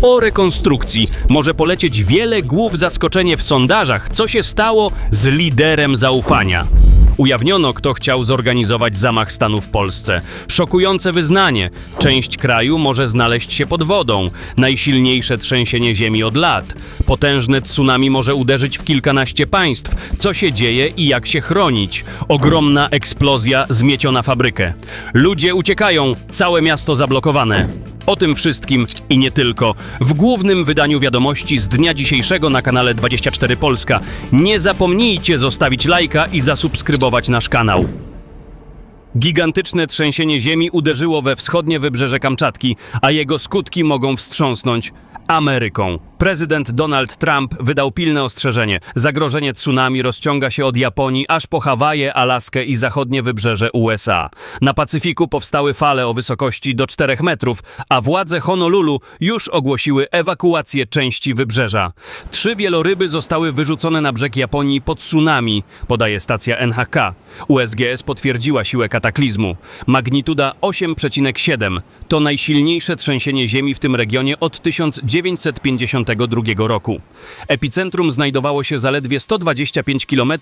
Po rekonstrukcji może polecieć wiele głów zaskoczenie w sondażach, co się stało z liderem zaufania. Ujawniono, kto chciał zorganizować zamach stanu w Polsce. Szokujące wyznanie. Część kraju może znaleźć się pod wodą. Najsilniejsze trzęsienie ziemi od lat. Potężne tsunami może uderzyć w kilkanaście państw. Co się dzieje i jak się chronić? Ogromna eksplozja zmieciona fabrykę. Ludzie uciekają, całe miasto zablokowane. O tym wszystkim i nie tylko. W głównym wydaniu wiadomości z dnia dzisiejszego na kanale 24 Polska. Nie zapomnijcie zostawić lajka i zasubskrybować nasz kanał. Gigantyczne trzęsienie ziemi uderzyło we wschodnie wybrzeże Kamczatki, a jego skutki mogą wstrząsnąć Ameryką. Prezydent Donald Trump wydał pilne ostrzeżenie. Zagrożenie tsunami rozciąga się od Japonii aż po Hawaje, Alaskę i zachodnie wybrzeże USA. Na Pacyfiku powstały fale o wysokości do 4 metrów, a władze Honolulu już ogłosiły ewakuację części wybrzeża. Trzy wieloryby zostały wyrzucone na brzeg Japonii po tsunami, podaje stacja NHK. USGS potwierdziła siłę kataklizmu. Magnituda 8,7 to najsilniejsze trzęsienie ziemi w tym regionie od 1952 roku. Epicentrum znajdowało się zaledwie 125 km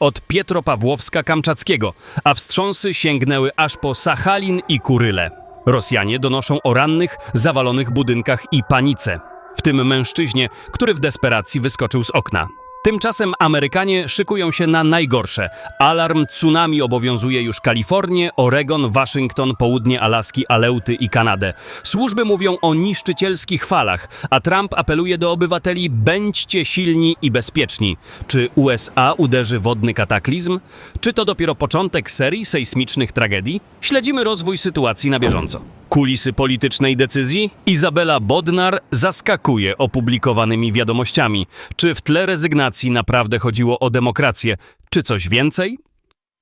od Pietropawłowska-Kamczackiego, a wstrząsy sięgnęły aż po Sachalin i Kuryle. Rosjanie donoszą o rannych, zawalonych budynkach i panice. W tym mężczyźnie, który w desperacji wyskoczył z okna. Tymczasem Amerykanie szykują się na najgorsze. Alarm tsunami obowiązuje już Kalifornię, Oregon, Waszyngton, południe Alaski, Aleuty i Kanadę. Służby mówią o niszczycielskich falach, a Trump apeluje do obywateli: bądźcie silni i bezpieczni. Czy USA uderzy wodny kataklizm? Czy to dopiero początek serii sejsmicznych tragedii? Śledzimy rozwój sytuacji na bieżąco. Kulisy politycznej decyzji? Izabela Bodnar zaskakuje opublikowanymi wiadomościami. Czy w tle rezygnacji naprawdę chodziło o demokrację? Czy coś więcej?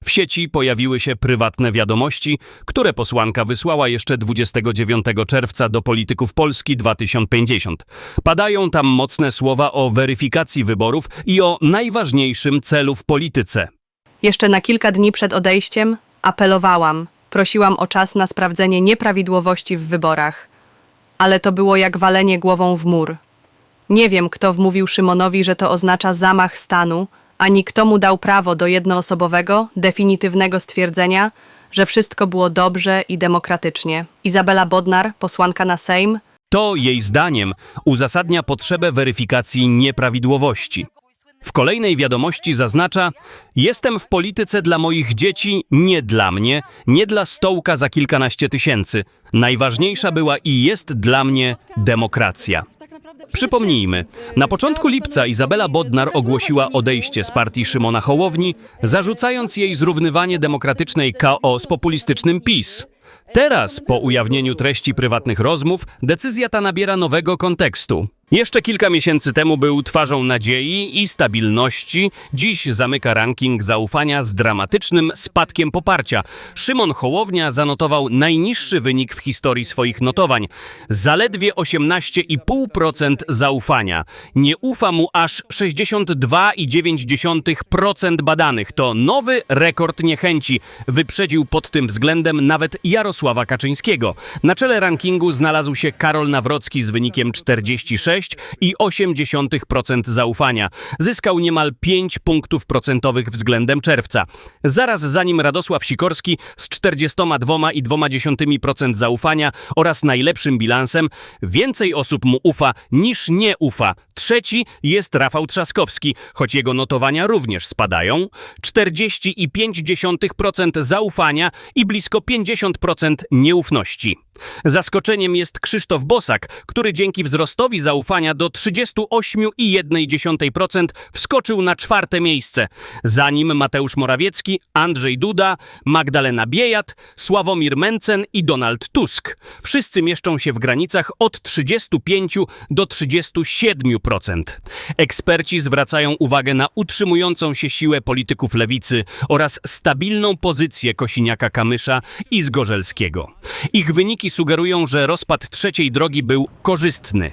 W sieci pojawiły się prywatne wiadomości, które posłanka wysłała jeszcze 29 czerwca do polityków Polski 2050. Padają tam mocne słowa o weryfikacji wyborów i o najważniejszym celu w polityce. Jeszcze na kilka dni przed odejściem apelowałam, prosiłam o czas na sprawdzenie nieprawidłowości w wyborach. Ale to było jak walenie głową w mur. Nie wiem, kto wmówił Szymonowi, że to oznacza zamach stanu, ani kto mu dał prawo do jednoosobowego, definitywnego stwierdzenia, że wszystko było dobrze i demokratycznie. Izabela Bodnar, posłanka na Sejm, To jej zdaniem uzasadnia potrzebę weryfikacji nieprawidłowości. W kolejnej wiadomości zaznacza: Jestem w polityce dla moich dzieci, nie dla mnie, nie dla stołka za kilkanaście tysięcy. Najważniejsza była i jest dla mnie demokracja. Przypomnijmy, na początku lipca Izabela Bodnar ogłosiła odejście z partii Szymona Hołowni, zarzucając jej zrównywanie demokratycznej KO z populistycznym PiS. Teraz, po ujawnieniu treści prywatnych rozmów, decyzja ta nabiera nowego kontekstu. Jeszcze kilka miesięcy temu był twarzą nadziei i stabilności, dziś zamyka ranking zaufania z dramatycznym spadkiem poparcia. Szymon Hołownia zanotował najniższy wynik w historii swoich notowań. Zaledwie 18,5% zaufania. Nie ufa mu aż 62,9% badanych. To nowy rekord niechęci. Wyprzedził pod tym względem nawet Jarosława Kaczyńskiego. Na czele rankingu znalazł się Karol Nawrocki z wynikiem 46,8% zaufania. Zyskał niemal 5 punktów procentowych względem czerwca. Zaraz za nim Radosław Sikorski z 42,2% zaufania oraz najlepszym bilansem. Więcej osób mu ufa niż nie ufa. Trzeci jest Rafał Trzaskowski, choć jego notowania również spadają. 40,5% zaufania i blisko 50% nieufności. Zaskoczeniem jest Krzysztof Bosak, który dzięki wzrostowi zaufania do 38,1% wskoczył na czwarte miejsce. Za nim Mateusz Morawiecki, Andrzej Duda, Magdalena Biejat, Sławomir Mencen i Donald Tusk. Wszyscy mieszczą się w granicach od 35 do 37%. Eksperci zwracają uwagę na utrzymującą się siłę polityków lewicy oraz stabilną pozycję Kosiniaka-Kamysza i Zgorzelskiego. Ich wyniki sugerują, że rozpad trzeciej drogi był korzystny.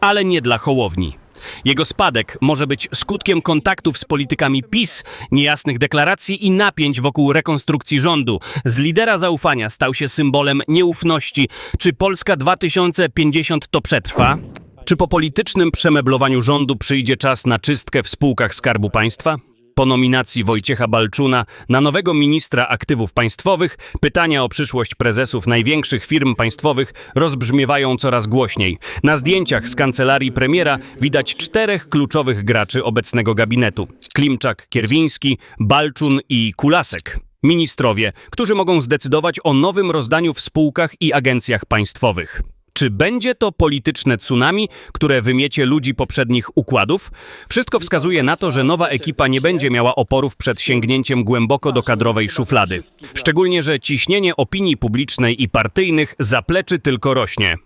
Ale nie dla Hołowni. Jego spadek może być skutkiem kontaktów z politykami PiS, niejasnych deklaracji i napięć wokół rekonstrukcji rządu. Z lidera zaufania stał się symbolem nieufności. Czy Polska 2050 to przetrwa? Czy po politycznym przemeblowaniu rządu przyjdzie czas na czystkę w spółkach Skarbu Państwa? Po nominacji Wojciecha Balczuna na nowego ministra aktywów państwowych, pytania o przyszłość prezesów największych firm państwowych rozbrzmiewają coraz głośniej. Na zdjęciach z kancelarii premiera widać czterech kluczowych graczy obecnego gabinetu: Klimczak, Kierwiński, Balczun i Kulasek. Ministrowie, którzy mogą zdecydować o nowym rozdaniu w spółkach i agencjach państwowych. Czy będzie to polityczne tsunami, które wymiecie ludzi poprzednich układów? Wszystko wskazuje na to, że nowa ekipa nie będzie miała oporów przed sięgnięciem głęboko do kadrowej szuflady. Szczególnie, że ciśnienie opinii publicznej i partyjnych zapleczy tylko rośnie.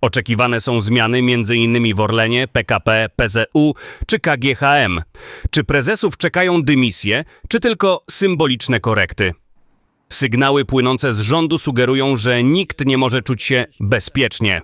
Oczekiwane są zmiany m.in. w Orlenie, PKP, PZU czy KGHM. Czy prezesów czekają dymisje, czy tylko symboliczne korekty? Sygnały płynące z rządu sugerują, że nikt nie może czuć się bezpiecznie.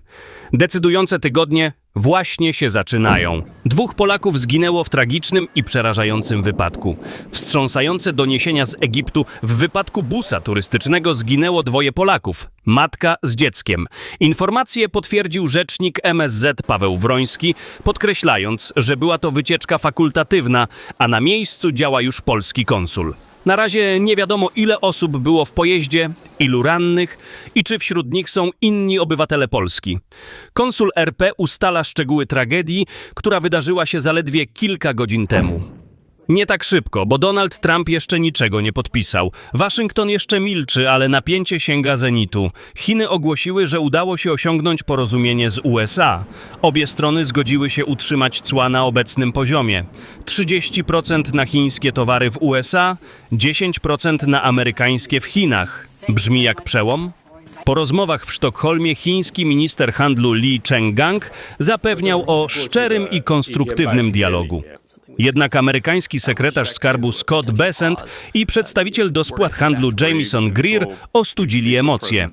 Decydujące tygodnie właśnie się zaczynają. Dwóch Polaków zginęło w tragicznym i przerażającym wypadku. Wstrząsające doniesienia z Egiptu w wypadku busa turystycznego zginęło dwoje Polaków, matka z dzieckiem. Informację potwierdził rzecznik MSZ Paweł Wroński, podkreślając, że była to wycieczka fakultatywna, a na miejscu działa już polski konsul. Na razie nie wiadomo, ile osób było w pojeździe, ilu rannych i czy wśród nich są inni obywatele Polski. Konsul RP ustala szczegóły tragedii, która wydarzyła się zaledwie kilka godzin temu. Nie tak szybko, bo Donald Trump jeszcze niczego nie podpisał. Waszyngton jeszcze milczy, ale napięcie sięga zenitu. Chiny ogłosiły, że udało się osiągnąć porozumienie z USA. Obie strony zgodziły się utrzymać cła na obecnym poziomie. 30% na chińskie towary w USA, 10% na amerykańskie w Chinach. Brzmi jak przełom? Po rozmowach w Sztokholmie chiński minister handlu Li Chenggang zapewniał o szczerym i konstruktywnym dialogu. Jednak amerykański sekretarz skarbu Scott Bessent i przedstawiciel do spłat handlu Jameson Greer ostudzili emocje.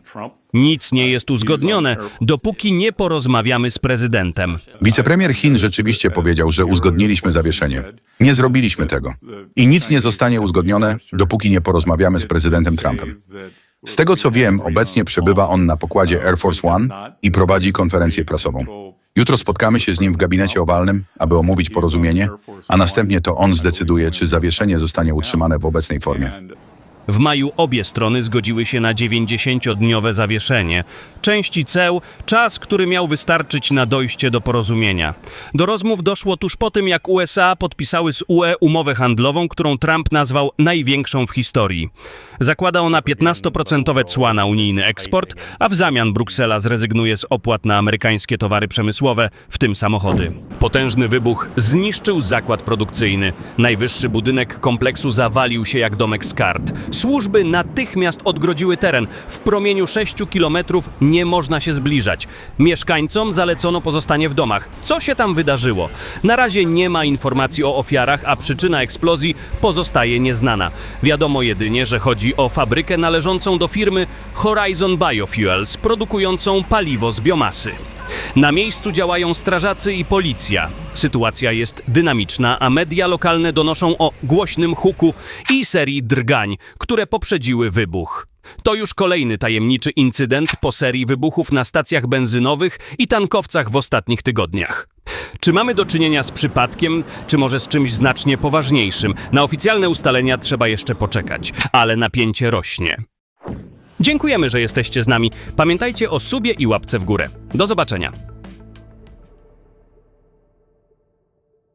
Nic nie jest uzgodnione, dopóki nie porozmawiamy z prezydentem. Wicepremier Chin rzeczywiście powiedział, że uzgodniliśmy zawieszenie. Nie zrobiliśmy tego. I nic nie zostanie uzgodnione, dopóki nie porozmawiamy z prezydentem Trumpem. Z tego co wiem, obecnie przebywa on na pokładzie Air Force One i prowadzi konferencję prasową. Jutro spotkamy się z nim w gabinecie owalnym, aby omówić porozumienie, a następnie to on zdecyduje, czy zawieszenie zostanie utrzymane w obecnej formie. W maju obie strony zgodziły się na 90-dniowe zawieszenie. Części ceł, czas, który miał wystarczyć na dojście do porozumienia. Do rozmów doszło tuż po tym, jak USA podpisały z UE umowę handlową, którą Trump nazwał największą w historii. Zakłada ona 15% cła na unijny eksport, a w zamian Bruksela zrezygnuje z opłat na amerykańskie towary przemysłowe, w tym samochody. Potężny wybuch zniszczył zakład produkcyjny. Najwyższy budynek kompleksu zawalił się jak domek z kart. Służby natychmiast odgrodziły teren. W promieniu 6 kilometrów nie można się zbliżać. Mieszkańcom zalecono pozostanie w domach. Co się tam wydarzyło? Na razie nie ma informacji o ofiarach, a przyczyna eksplozji pozostaje nieznana. Wiadomo jedynie, że chodzi o fabrykę należącą do firmy Horizon Biofuels, produkującą paliwo z biomasy. Na miejscu działają strażacy i policja. Sytuacja jest dynamiczna, a media lokalne donoszą o głośnym huku i serii drgań, które poprzedziły wybuch. To już kolejny tajemniczy incydent po serii wybuchów na stacjach benzynowych i tankowcach w ostatnich tygodniach. Czy mamy do czynienia z przypadkiem, czy może z czymś znacznie poważniejszym? Na oficjalne ustalenia trzeba jeszcze poczekać, ale napięcie rośnie. Dziękujemy, że jesteście z nami. Pamiętajcie o subie i łapce w górę. Do zobaczenia.